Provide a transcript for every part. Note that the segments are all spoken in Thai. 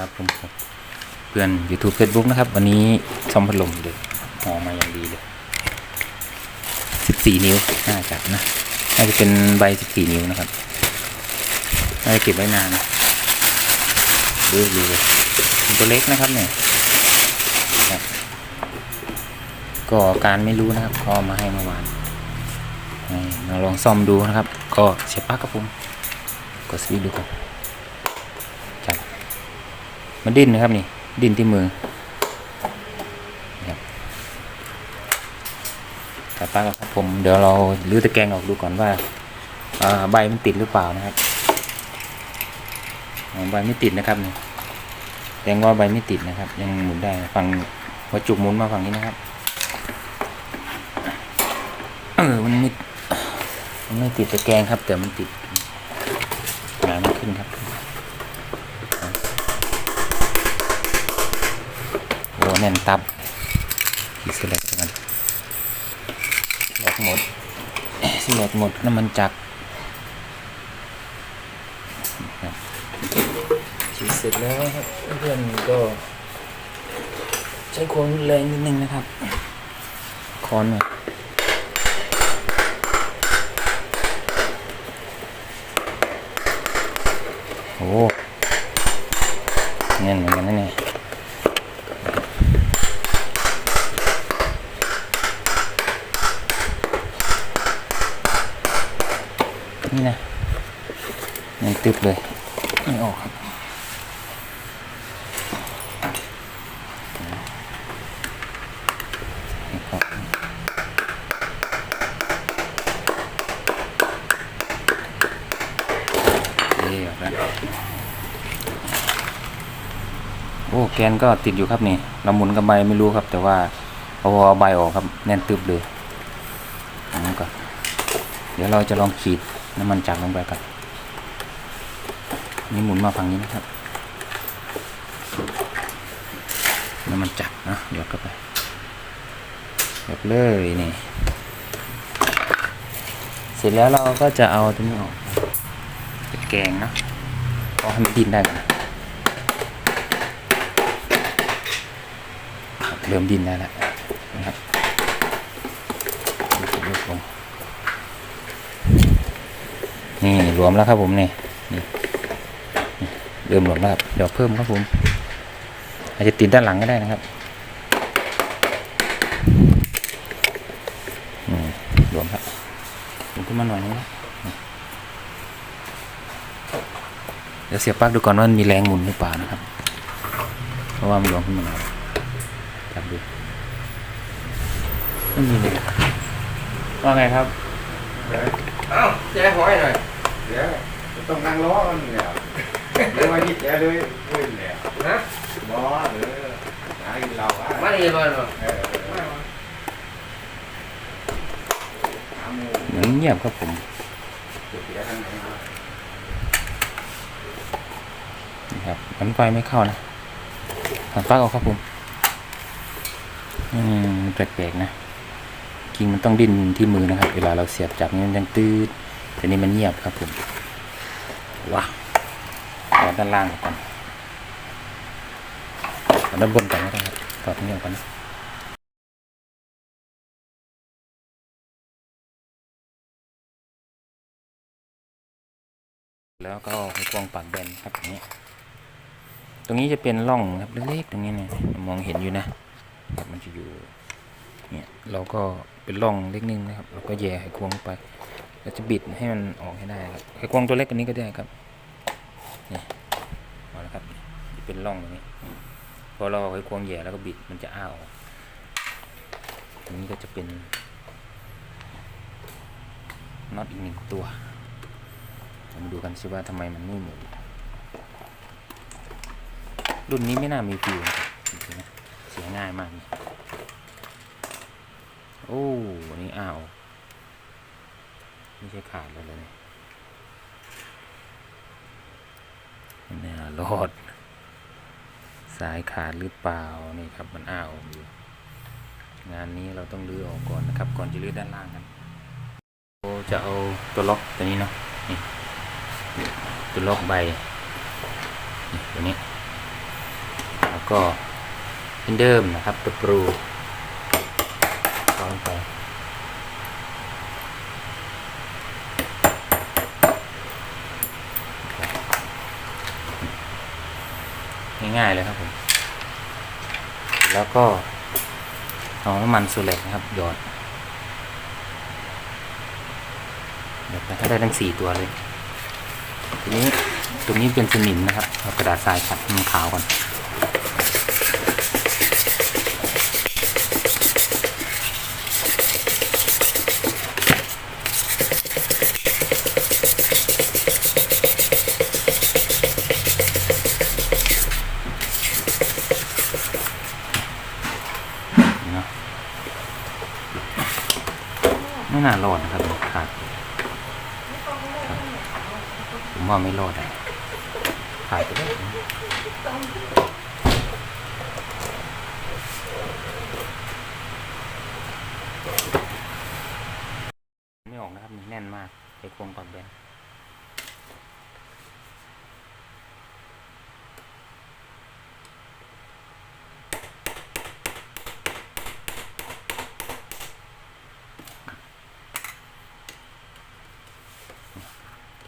ครับผมเพื่อน YouTube Facebook นะครับ วันนี้ซ่อมพัดลมเลยห่อมาอย่างดีเลย 14 นิ้วน่าจะนะน่าจะเป็นใบ 14 นิ้วนะครับน่าจะเก็บไว้นานนะดูดูเลยตัวเล็กนะครับเนี่ยก็การไม่รู้นะครับเขาเอมาให้เมื่อวานเราลองซ่อมดูนะครับ ก็เสียปลั๊กครับผมกดสวิตช์ดูครับ มันดิ้นนะครับนี่ดิ้นที่มือนะครับจับปลั๊กครับผมเดี๋ยวเราลื้อตะแกรงออกดูก่อนว่าใบมันติดหรือเปล่านะครับใบไม่ติดนะครับนี่แสดงว่าใบไม่ติดนะครับ ยังหมุนได้ฝั่งหัจุกหมุนมาฝั่งนี้นะครับเออมันไม่มันไม่ติดตะแกรงครับ แต่มันติดงานมันขึ้นครับ แน่นตับอีกสแลกกันแลกหมดสแลกหมดน้ำมันจักรครับฉีดเสร็จแล้วครับเพื่อนๆก็ ใช้ความรุนแรงนิดนึงนะครับคอนหน่อยโอ้แน่นเหมือนกันนะเนี่ย นี่นะยัง ตึบเลยไม่ออกครับนี่ครับนี่ออกแล้วโอ้แกนก็ติดอยู่ครับนี่เราหมุนกับใบไม่รู้ครับ แต่ว่าพอเอาใบออกครับแน่นตึบเลยอันนี้ก่อนเดี๋ยวเราจะลองขีดน้ำมันจักรลงไปกัน นี่หมุนมาฝั่งนี้นะครับน้ำมันจักรนะหยดเข้าไปหยดเลยนี่เสร็จแล้วเราก็จะเอาตัวนี้ออกเป็นแกงนะเอาให้มันดินได้ก่อนเริ่มดินได้แล้วนะครับนี่รวมแล้วครับผมนี่นี่ เริ่มรวมแล้วครับเดี๋ยวเพิ่มครับผม อาจจะติดด้านหลังก็ได้นะครับอืมรวมครับรวมขึ้นมาหน่อยนึงนะนี่เดี๋ยวเสียบปลั๊กดูก่อนว่ามันมีแรงหมุนหรือเปล่านะครับ เพราะว่ามันรวมขึ้นมาหน่อยจับดูไม่มีเลยว่าไงครับ เอ้าแจ้หัวให้หน่อยเดี๋ยวต้องนั่งล้อกันเนี่ย เดี๋ยววันนี้แจ้เลยขึ้นเนี่ยนะบอหรือหากินเราอะมาดีมาเนาะเออหาหมูเหมือนเงียบครับผมเสียทางไหนมานี่ครับมันไฟไม่เข้านะถอดปลั๊กออกครับผมอืมแปลกๆนะจริงมันต้องดิ้นที่มือนะครับ เวลาเราเสียบจับนี่มันยังตืดแต่นี่มันเงียบครับผมว้า ด้านล่างก่อนด้านบนก่อนก็ได้ครับถอดนี่ออกก่อนนะแล้วก็ให้กวงปากแบนครับอย่างนี้ ตรงนี้จะเป็นร่องครับเล็กๆตรงนี้เนี่ยมองเห็นอยู่นะครับมันจะอยู่เนี่ยเราก็เป็นร่องเล็กนึงนะครับเราก็แย่ไขควงไปเราจะบิดให้มันออกให้ได้ครับไขควงตัวเล็กกว่านี้ก็ได้ครับนี่เอาละครับจะ เป็นร่องตรงนี้พอเราเอาไขควงแย่แล้วก็บิดมันจะอ้าวตรงนี้ก็จะเป็นน็อตอีกหนึ่งตัวเรามาดูกันสิว่าทำไมมันไม่หมุนรุ่นนี้ไม่น่ามีฟิวนะครับจริงๆนะเสียง่ายมากนี่โอ้วันนี้อ้าวไม่ใช่ขาดแล้วเลยไม่น่ารอด สายขาดหรือเปล่านี่ครับมันอ้าวอกอยู่ งานนี้เราต้องรื้อออกก่อนนะครับ ก่อนจะรื้อด้านล่างกันเราจะเอาตัวล็อกตัวนี้เนาะนี่ตัวล็อกใบนี่ตัวนี้ แล้วก็เหมือนเดิมนะครับตะปรูวางไปง่ายๆเลยครับ แล้วก็เอาน้ำมันสูเล็กนะครับหยอดเดี๋ยวถ้าได้ทั้งสี่ตัวเลย ทีนี้ตรงนี้เป็นสนิมนะครับเอากระดาษทรายขัดมันขาวก่อน ไม่น่ารอดนะครับขาดครับผมว่าไม่รอดอะขาดไปได้ไม่ออกนะครับมันแน่นมากไอ้โครงปากแบน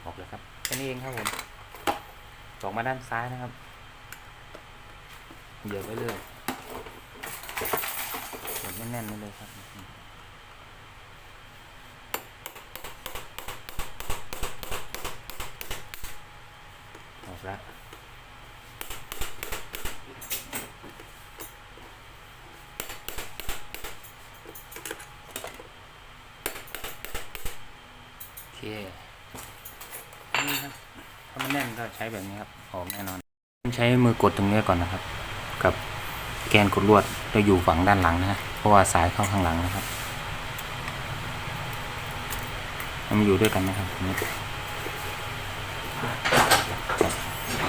ออกเลยครับแค่นี้ เองครับผมสองมาด้านซ้ายนะครับ เหยียบไว้เลยกดแน่นๆไปเลยครับออกแล้วโอเคนี่ครับถ้ามันแน่นก็ใช้ แบบนี้ครับออกแน่นอน ใช้มือกดตรงนี้ก่อนนะครับ กับแกนกดลวดจะอยู่ฝั่งด้านหลังนะฮะเพราะว่าสายเข้าข้างหลังนะครับมันอยู่ด้วยกันนะครับ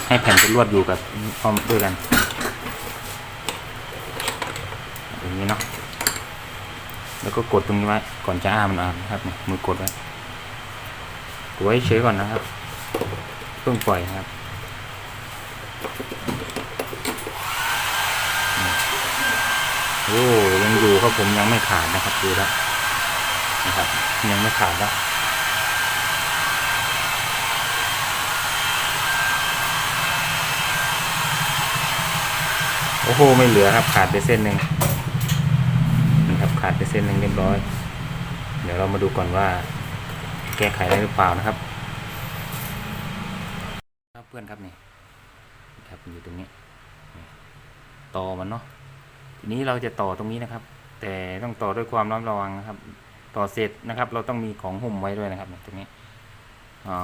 ให้แผ่นกดลวดอยู่กับพร้อมด้วยกันอย่างนี้เนาะแล้วก็กดตรงนี้ไว้ก่อนจะอ้ามันอ่านนะครับมือกดไว้กดไว้เฉยก่อนนะครับเพิ่งปล่อยครับนี่ โอ้ยังอยู่ครับผมยังไม่ขาดนะครับดูแล้วนะครับ ยังไม่ขาดแล้วโอ้โหไม่เหลือครับขาดไปเส้นหนึ่งนี่ครับขาดไปเส้นหนึ่งเรียบร้อย เดี๋ยวเรามาดูก่อนว่า แก้ไขได้หรือเปล่านะครับครับเพื่อนครับนี่ครับอยู่ตรงนี้ต่อมันเนาะ ทีนี้เราจะต่อตรงนี้นะครับ แต่ต้องต่อด้วยความระมัดระวังนะครับ ต่อเสร็จนะครับ เราต้องมีของหุ้มไว้ด้วยนะครับตรงนี้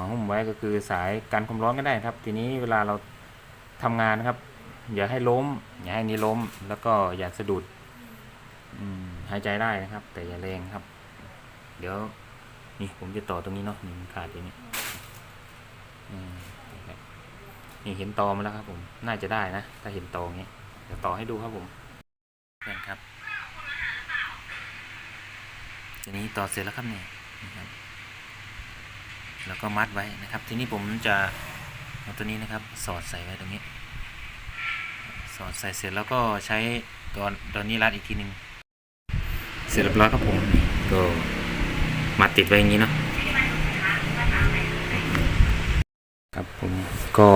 หุ้มไว้ก็คือสายกันความร้อนก็ได้ครับ ทีนี้เวลาเราทำงานนะครับ อย่าให้ล้ม อย่าให้นี้ล้ม แล้วก็อย่าสะดุดหายใจได้นะครับ แต่อย่าแรงครับ เดี๋ยวนี่ผมจะต่อตรงนี้เนาะนี่มันขาดอย่างนี้นี่เห็นตอมาแล้วครับผม น่าจะได้นะ ถ้าเห็นตออย่างนี้เดี๋ยวต่อให้ดูครับผม นี่นครับทีนี้ต่อเสร็จแล้วครับเนี่ยนะครับ แล้วก็มัดไว้นะครับ ทีนี้ผมจะเอาตัวนี้นะครับ สอดใส่ไว้ตรงนี้ สอดใส่เสร็จแล้วก็ใช้ตัวตัวนี้รัดอีกทีหนึ่งเสร็จเรียบร้อยครับผมก็มัดติดไว้อย่างนี้เนาะครับผมก็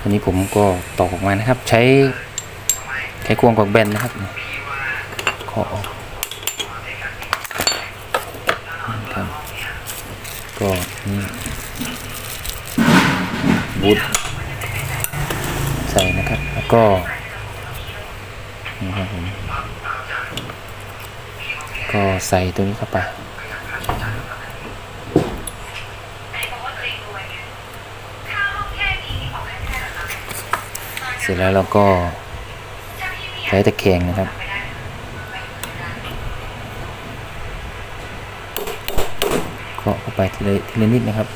อันนี้ผมก็ตอกออกมานะครับ ใช้ ใช้ควงกอกแบนนะครับขอออกครับก็นี่บูทใส่นะครับ แล้วก็นี่ครับผมก็ใส่ตัวนี้เข้าไปเสร็จแล้วเราก็ ช้ตะแคงนะครับก็เข้าไปทีละทีละนิดนะครับ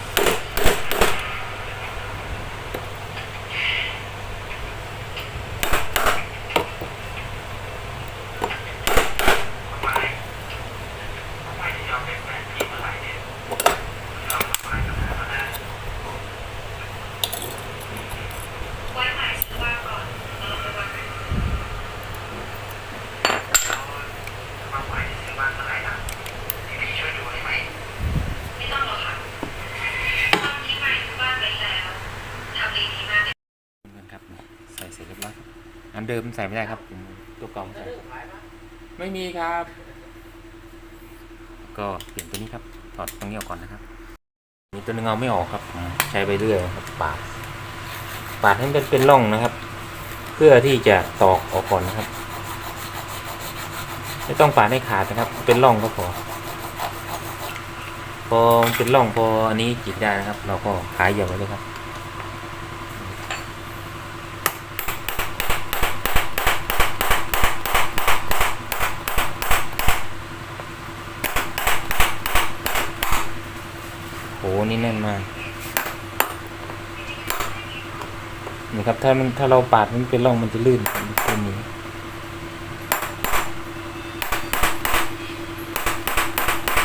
ค ใส่เสร็จเรียบร้อยครับอัน เดิมใส่ไม่ได้ครับผมตัวกรองใส่ไม่มีครับ ก็เปลี่ยนตัวนี้ครับ ถอดตรงนี้ออกก่อนนะครับมีตัวหนึงเอาไม่ออกครับผมใช้ไปเรื่อยครับ ปาด ปาดให้มันเป็นร่องนะครับ เพื่อที่จะตอกออกก่อนนะครับ ไม่ต้องปาดให้ขาดนะครับ เป็นร่องก็พอ พอมันเป็นร่องพออันนี้จิดได้นะครับ เราก็ขายเหยียบไว้เลยครับ นี่แน่นมากนี่ครับถ้ามันถ้าเราปาดมันเป็นร่องมันจะลื่นมันจะหนี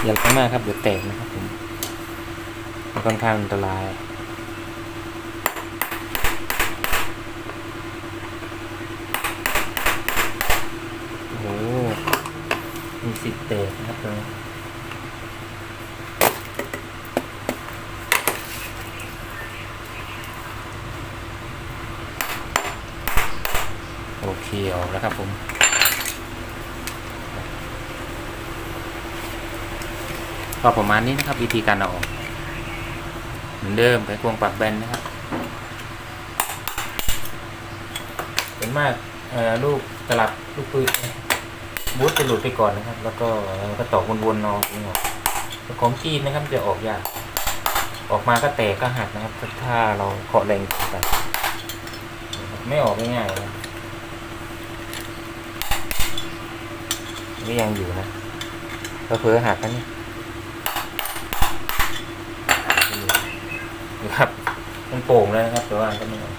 อย่าแรงมากครับเดี๋ยวแตกนะครับผมมันค่อนข้างอันตรายโอ้โหมีสิทธิ์แตกนะครับตรงนี้ โอเคออกแล้วครับผมก็ประมาณนี้นะครับวิธีการเอาออกเหมือนเดิมไปควงปากแบนนะครับเป็นมากลูกตลับลูกปืนบูทจะหลุดไปก่อนนะครับ แล้วก็ก็ตอกวนๆนอนออกของจีนนะครับจะออกยากออกมาก็แตกก็หักนะครับ ถ้าเราเคาะแรงไปไม่ออกง่ายๆนะ ครับก็ยังอยู่นะก็เพื่อหักกันนี่ครับ มันโป่งแล้วนะครับแต่ว่าก็ไม่ออก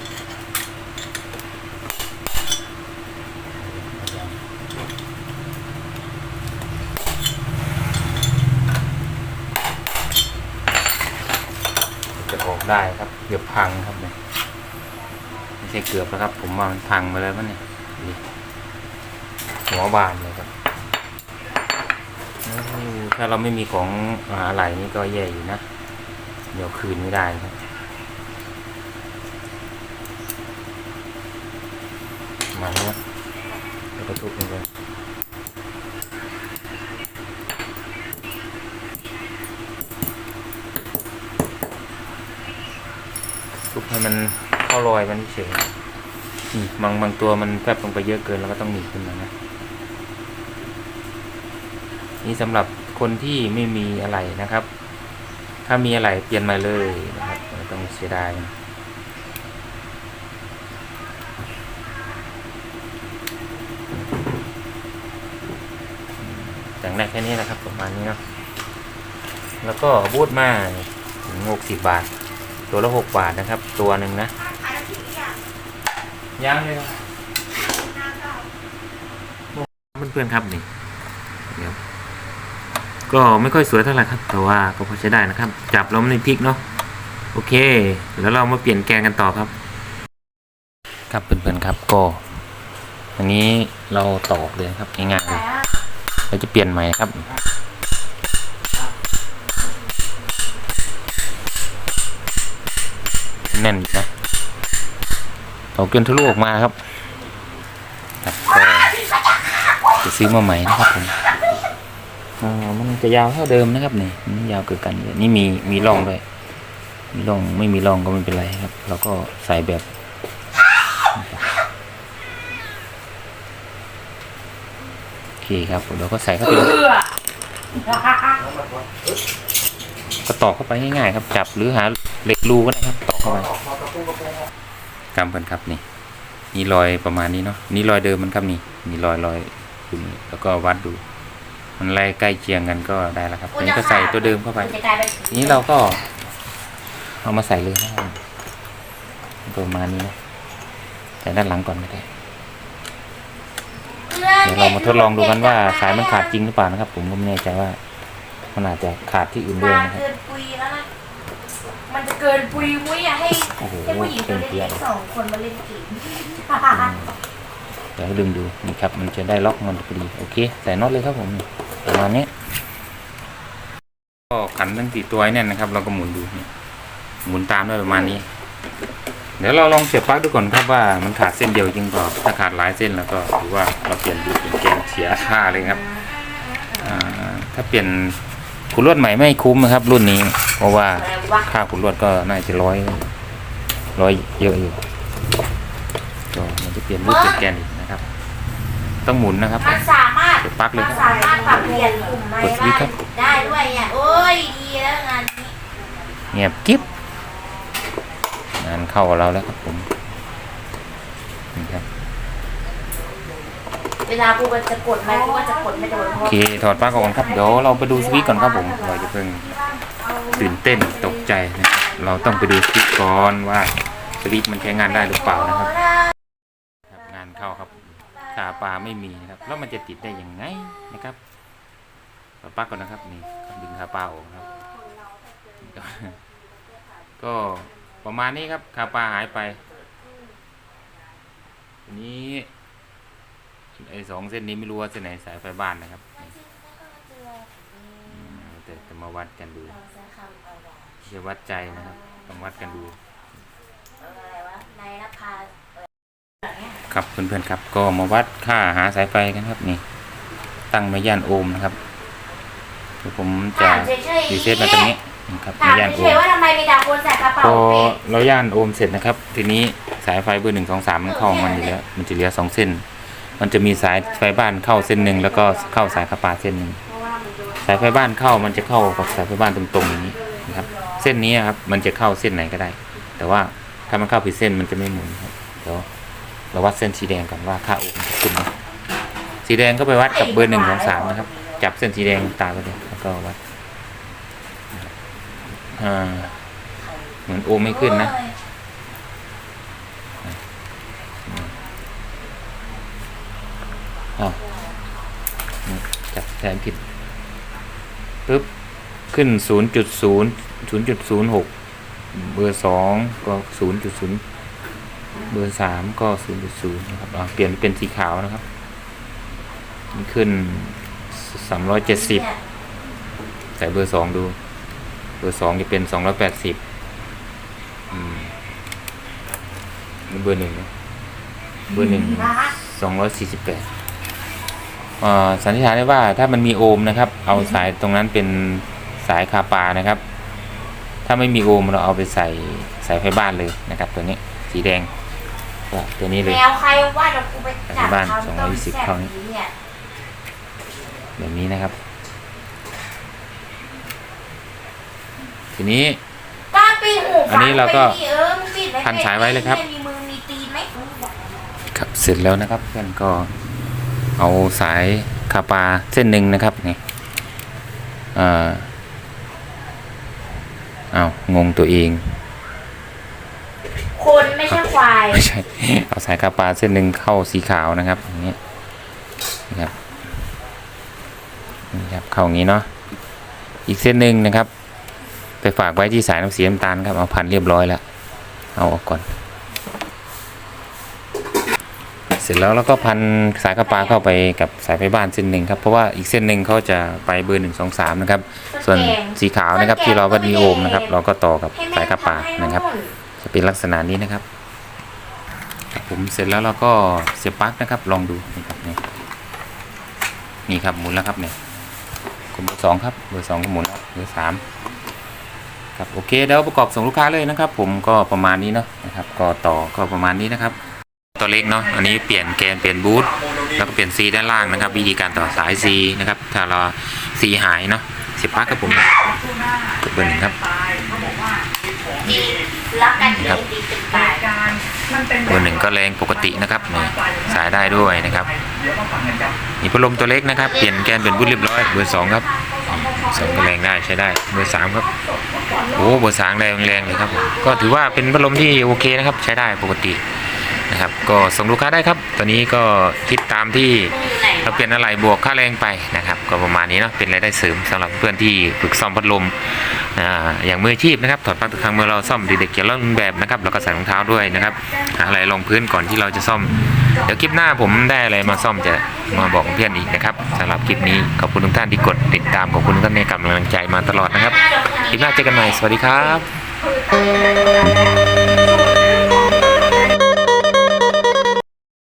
จะออกได้ครับ เกือบพังครับเนี่ยไม่ใช่เกือบแล้วครับ ผมว่ามันพังมาแล้วมันเนี่ยหัวบานเลยครับ ถ้าเราไม่มีของอะไรนี่ก็แย่อยู่นะ เดี๋ยวคืนไม่ได้มาแล้วแล้วก็ทุบลงไปทุบให้มันเข้ารอยมันเฉยบางบางตัวมันแฟบลงไปเยอะเกินเราก็ต้องหนีขึ้นมานะนี่สำหรับ คนที่ไม่มีอะไรนะครับ ถ้ามีอะไรเปลี่ยนมาเลยนะครับไม่ต้องเสียดายแต่งได้แค่นี้นะครับประมาณนี้เนาะแล้วก็บูทมาถึงหกสิบบาท ตัวละหกบาทนะครับ ตัวหนึ่งนะขายน้ำพริกอย่างยังเลยครับน้ำเปล่าเพื่อนๆครับนี่เดี๋ยว ก็ไม่ค่อยสวยเท่าไหร่ครับ แต่ว่าก็พอใช้ได้นะครับ จับแล้วไม่พลิกเนาะโอเค แล้วเรามาเปลี่ยนแกนกันต่อครับ ครับเพื่อนๆครับก็อันนี้เราตอกเลยครับง่ายๆเลยเราจะเปลี่ยนใหม่ครับแน่นอยู่นะตอกจนทะลุออกมาครับครับก็จะซื้อมาใหม่นะครับผม อ่ามันจะยาวเท่าเดิมนะครับนี่นยาวเกินกันเยอะนี่มีมีร่องด้วยมีร่องไม่มีร่องก็ไม่เป็นไรครับ เราก็ใส่แบบโอเคครับเราก็ใส่เข้าไปก็ตอกเข้าไปง่ายๆครับ จับหรือหาเหล็กรูก็ได้ครับตอกเข้าไปกำกันครับนี่นี่รอยประมาณนี้เนาะนี่รอยเดิมมันครับนี่นี่รอยรอยดูนี่แล้วก็วัดดู มันไล่ใกล้เคียงกันก็ได้แล้วครับอันนี้ก็ใส่ตัวเดิมเข้าไปจะกลายเป็นทีนี้เราก็เอามาใส่เลยนะครับประมาณนี้นะแต่ด้านหลังก่อนก็ได้เดี๋ยวเรามาทดลองดูกันว่าสายมันขาดจริงหรือเปล่านะครับ ผมก็ไม่แน่ใจว่า มันอาจจะขาดที่อื่นด้วยนานนะครับเกินปุยแล้วนะมันจะเกินปุยมุ้ยอะให้โอ้โหให้ผู้หญิงตัวเป็นเพี้เล็ยกๆสองคนมาเล่นเกม เดี๋ยวให้ดึงดูนี่ครับมันจะได้ล็อกมันพอดีโอเคใส่น็อตเลยครับผมประมาณนี้ก็ขันทั้งสี่ตัวให้แน่นนะครับ เราก็หมุนดูหมุนตามด้วยประมาณนี้ เดี๋ยวเราลองเสียบปลั๊กดูก่อนครับว่ามันขาดเส้นเดียวจริงเปล่าถ้าขาดหลายเส้นแล้วก็ถือว่าเราเปลี่ยนดูเป็นแกนเสียค่าเลยครับถ้าเปลี่ยนขุนลวดใหม่ไม่คุ้มนะครับ รุ่นนี้ เพราะว่าค่าขุนลวดก็น่าจะร้อยร้อยเยอะอยู่ก็มันจะเปลี่ยนรูปเป็นแกนอีก ต้องหมุนนะครับ มันสามารถเดี๋ยวปลั๊กเลยมันครับ สามารถปรับเปลี่ยนกลุ่มไม้กดสวิตช์ครับได้ด้วยอะโอ้ยดีแล้วงานนี้เงียบกิ๊บงานเข้ากับเราแล้วครับผมนี่ครับเวลากูจะกดไหมกูก็จะกดไม่โดนเพโอราะเคถอดปลั๊กออกก่อนครับเดี๋ยวเราไปดูสวิตช์ก่อนครับผมเราจะเพิ่งตื่นเต้นตกใจนะครับเราต้องไปดูสวิตช์ก่อนว่าสวิตช์มันใช้งานได้หรือเปล่านะครับครับงานเข้าครับ ขาปลาไม่มีนะครับ แล้วมันจะติดได้ยังไงนะครับถอดปลั๊กก่อนนะครับนี่ดึงขาปลาออกครับ ก็ประมาณนี้ครับขาปลาหายไปทีนี้ไอ้สองเส้นนี้ไม่รู้ว่าเส้นไหนสายไฟบ้านนะครับอืมแต่จะมาวัดกันดูจะวัดใจนะครับต้องวัดกันดู อะไรวะในนภา ครับเพื่อนๆครับ ก็มาวัดค่าหาสายไฟกันครับนี่ ตั้งมาย่านโอห์มนะครับเดี๋ยวผมจะถามเฉยๆรีเซ็ตมาตรงนี้นะครับถามามย่านโอเฉยห์มๆว่าทำไมมีแต่คนใส่กระเป๋าพอเป้เราย่านโอห์มเสร็จนะครับ ทีนี้สายไฟเบอร์หนึ่งสองสามมันเข้าของมันอยู่แล้ว มันจะเหลือสองเส้น มันจะมีสายไฟบ้านเข้าเส้นหนึ่งแล้วก็เข้าสายคาปาเส้นหนึ่งสายไฟบ้านเข้ามันจะเข้ากับสายไฟบ้านตรงๆอย่างนี้นะครับ เส้นนี้ครับมันจะเข้าเส้นไหนก็ได้ แต่ว่าถ้ามันเข้าผิดเส้นมันจะไม่หมุนครับเดี๋ยว เราวัดเส้นสีแดงก่อนว่าค่าโอห์มจะขึ้นไหมสีแดงก็ไปวัดกับเบอร์หนึ่งของสามนะครับ จับเส้นสีแดงตามไปเลยแล้วก็วัดอ่าเหมือนโอห์มไม่ขึ้นนะอ้าวนี่จับแทนผิดปึ๊บ ขึ้น 0.0 0.06 เบอร์ 2 ก็ 0.0 เบอร์3ก็0.0นย์ศูนย์นะครับเปลี่ยนเป็นสีขาวนะครับขึ้นี่ขึ้น370ใส่เบอร์2ดู เบอร์2จะเป็น280อืมนี่เบอร์หนึ่งเบอร์หนึ่ง248เอ่อสันนิษฐานได้ว่าถ้ามันมีโอห์มนะครับ เอาสายตรงนั้นเป็นสายคาปานะครับ ถ้าไม่มีโอห์มเราเอาไปใส่สายไฟบ้านเลยนะครับ ตัวนี้สีแดง ก็ตัวนี้เลยแมวใครว่าเดี๋ยวกูไปจับบ้านทำต้ม220แซ่บเท่านี้เนี่ยแบบนี้นะครับ ทีนี้ก็ปิดหูอันนี้เราก็ฟังไปดิเออมึงปิดไม่พันสายไว้เลยครับมีมือมีตีนไหมครับเสร็จแล้วนะครับเพื่อนก็เอาสายคาปาเส้นหนึ่งนะครับนี่เอ่ออ้าวงงตัวเอง คนไม่ใช่ควาย ไม่ใช่เอาสายคาปาเส้นหนึ่งเข้าสีขาวนะครับอย่างนี้นะครับครับเข้าอย่างนี้เนาะอีกเส้นหนึ่งนะครับ ไปฝากไว้ที่สายน้ำสีน้ำตาลครับเอาพันเรียบร้อยแล้วเอาออกก่อน เสร็จแล้วเราก็พันสายคาปาเข้าไปกับสายไฟบ้านเส้นหนึ่งครับเพราะว่าอีกเส้นหนึ่งเขาจะไปเบอร์หนึ่งสองสามนะครับ ส่วนสีขาวนะครับที่เราวัดมีโอห์มนะครับ เราก็ต่อกับสายคาปานะครับ เป็นลักษณะนี้นะครับผมเสร็จแล้วเราก็เสียบปลั๊กนะครับ ลองดูนี่ครับนี่นี่ครับหมุนแล้วครับเนี่ยกดเบอร์สองครับเบอร์สองก็หมุนแล้วเบอร์สามครับโอเคเดี๋ยวประกอบส่งลูกค้าเลยนะครับ ผมก็ประมาณนี้เนาะนะครับก็ต่อก็ประมาณนี้นะครับ ตัวเล็กเนาะอันนี้เปลี่ยนแกนเปลี่ยนบูทแล้วก็เปลี่ยนซีด้านล่างนะครับ วิธีการต่อสายซีนะครับถ้าเราซีหายเนาะเสียบปลั๊กครับผมกดเบอร์หนึ่งครับ ครับดีเป็นตายเบอร์หนึ่งก็แรงปกตินะครับนี่สายได้ด้วยนะครับนี่พัดลมตัวเล็กนะครับ เปลี่ยนแกนเป็นบูทเรียบร้อยเบอร์สองครับสองก็แรงได้ใช้ได้เบอร์สามครับโอ้เบอร์สามแรงแรงเลยครับผมก็ถือว่าเป็นพัดลมที่โอเคนะครับ ใช้ได้ปกตินะครับ ก็ส่งลูกค้าได้ครับ ตอนนี้ก็คิดตามที่มึงอยู่ไหน เราเปลี่ยนอะไรบวกค่าแรงไปนะครับ ก็ประมาณนี้เนาะเป็นรายได้เสริมสำหรับเพื่อนที่ฝึกซ่อมพัดลมออย่างมืออาชีพนะครับถอดปลั๊กทุกครั้งเมื่อเราซ่อมเด็กๆเกี่ยวกับแบบนะครับแล้วก็ใส่รองเท้าด้วยนะครับหาอะไรรองพื้นก่อนที่เราจะซ่อมเดี๋ยวคลิปหน้าผมได้อะไรมาซ่อมจะมาบอกเพื่อนอีกนะครับสำหรับคลิปนี้ขอบคุณทุกท่านที่กดติดตามขอบคุณทุกท่านในกำลังใจมาตลอดนะครับคลิปหน้าเจอกันใหม่สวัสดีครับ